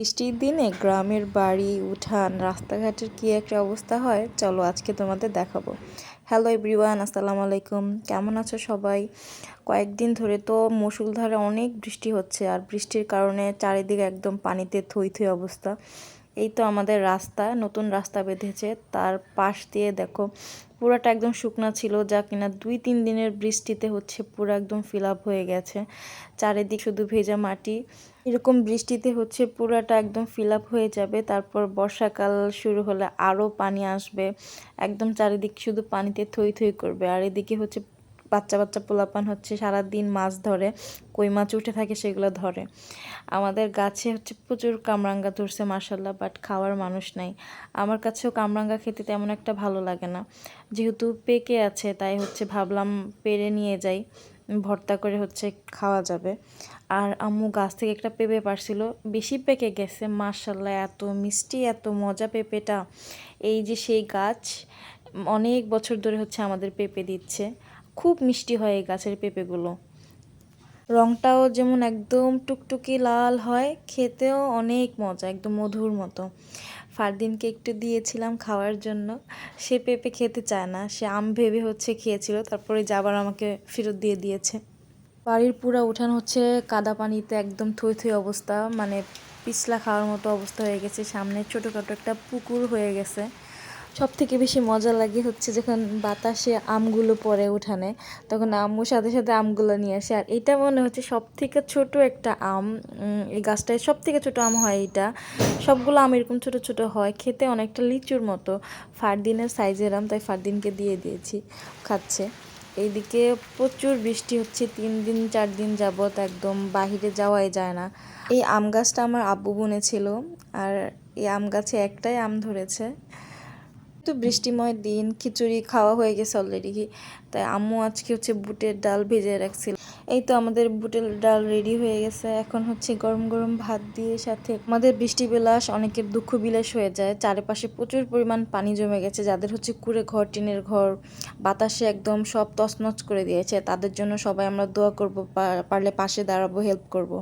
বৃষ্টির দিনে গ্রামের বাড়ি, উঠান, রাস্তাঘাটের কী একটা অবস্থা হয়? চলো আজকে তোমাদের দেখাবো। হ্যালো এভরিওয়ান আসসালামু আলাইকুম। কেমন আছো সবাই? কয়েকদিন ধরে তো মুসুলধারে অনেক বৃষ্টি হচ্ছে, আর বৃষ্টির কারণে চারিদিকে একদম পানিতে থই থই অবস্থা। এই তো আমাদের রাস্তা, নতুন রাস্তা বেঁধেছে। তার পাশ দিয়ে দেখো, পুরাটা একদম শুকনা ছিল যা কিনা দুই তিন দিনের বৃষ্টিতে হচ্ছে পুরো একদম ফিল হয়ে গেছে। চারিদিক শুধু ভেজা মাটি। এরকম বৃষ্টিতে হচ্ছে পুরাটা একদম ফিল হয়ে যাবে। তারপর বর্ষাকাল শুরু হলে আরও পানি আসবে। একদম চারিদিক শুধু পানিতে থই থই করবে। আর এদিকে হচ্ছে বাচ্চা বাচ্চা পোলাপান হচ্ছে সারা দিন মাছ ধরে, কই মাছ উঠে থাকে সেগুলো ধরে। আমাদের গাছে হচ্ছে প্রচুর কামরাঙ্গা ধরছে মার্শাল্লাহ বাট খাওয়ার মানুষ নাই। আমার কাছেও কামরাঙ্গা খেতে তেমন একটা ভালো লাগে না। যেহেতু পেকে আছে, তাই হচ্ছে ভাবলাম পেরে নিয়ে যাই, ভর্তা করে হচ্ছে খাওয়া যাবে। আর আম্মু গাছ থেকে একটা পেঁপে পারছিল বেশি পেকে গেছে মার্শাল্লাহ এত মিষ্টি, এত মজা পেঁপেটা। এই যে সেই গাছ, অনেক বছর ধরে হচ্ছে আমাদের পেঁপে দিচ্ছে। খুব মিষ্টি হয় এই গাছের পেঁপেগুলো। রংটাও যেমন একদম টুকটুকি লাল হয়, খেতেও অনেক মজা, একদম মধুর মতো। ফারদিনকে একটু দিয়েছিলাম খাওয়ার জন্য। সে পেঁপে খেতে চায় না, সে আম ভেবে হচ্ছে খেয়েছিল, তারপরে যাবার আমাকে ফেরত দিয়ে দিয়েছে। বাড়ির পুরা উঠান হচ্ছে কাদা পানিতে, একদম থই থই অবস্থা মানে পিছলা খাওয়ার মতো অবস্থা হয়ে গেছে। সামনে ছোটোখাটো একটা পুকুর হয়ে গেছে। সব থেকে বেশি মজা লাগে হচ্ছে যখন বাতাসে আমগুলো পরে উঠানে, তখন আম্মুর সাথে সাথে আমগুলো নিয়ে আসে। আর এটা মনে হচ্ছে সব থেকে ছোট একটা আম এই গাছটায় সব থেকে ছোট আম হয় এটা। সবগুলো আম এরকম ছোট ছোট হয়, খেতে অনেকটা লিচুর মতো। ফারদিনের সাইজের আম, তাই ফারদিনকে দিয়ে দিয়েছি, খাচ্ছে। এইদিকে প্রচুর বৃষ্টি হচ্ছে, তিন দিন, চার দিন যাবৎ একদম বাহিরে যাওয়াই যায় না। এই আম গাছটা আমার আব্বু বুনেছিল, আর এই আম গাছে একটাই আম ধরেছে। তো বৃষ্টিময় দিন, খিচুড়ি খাওয়া হয়ে গেছে অলরেডি তাই আম্মু আজকে হচ্ছে বুটের ডাল ভেজে রাখছিল। এই তো আমাদের বুটের ডাল রেডি হয়ে গেছে। এখন হচ্ছে গরম গরম ভাত দিয়ে সাথে আমাদের বৃষ্টি বিলাস, অনেকের দুঃখ বিলাস হয়ে যায়। চারিপাশে প্রচুর পরিমাণ পানি জমে গেছে। যাদের হচ্ছে কুড়ে ঘর, টিনের ঘর, বাতাসে একদম সব তছনছ করে দিয়েছে। তাদের জন্য সবাই আমরা দোয়া করব পারলে পাশে দাঁড়াবো হেল্প করব।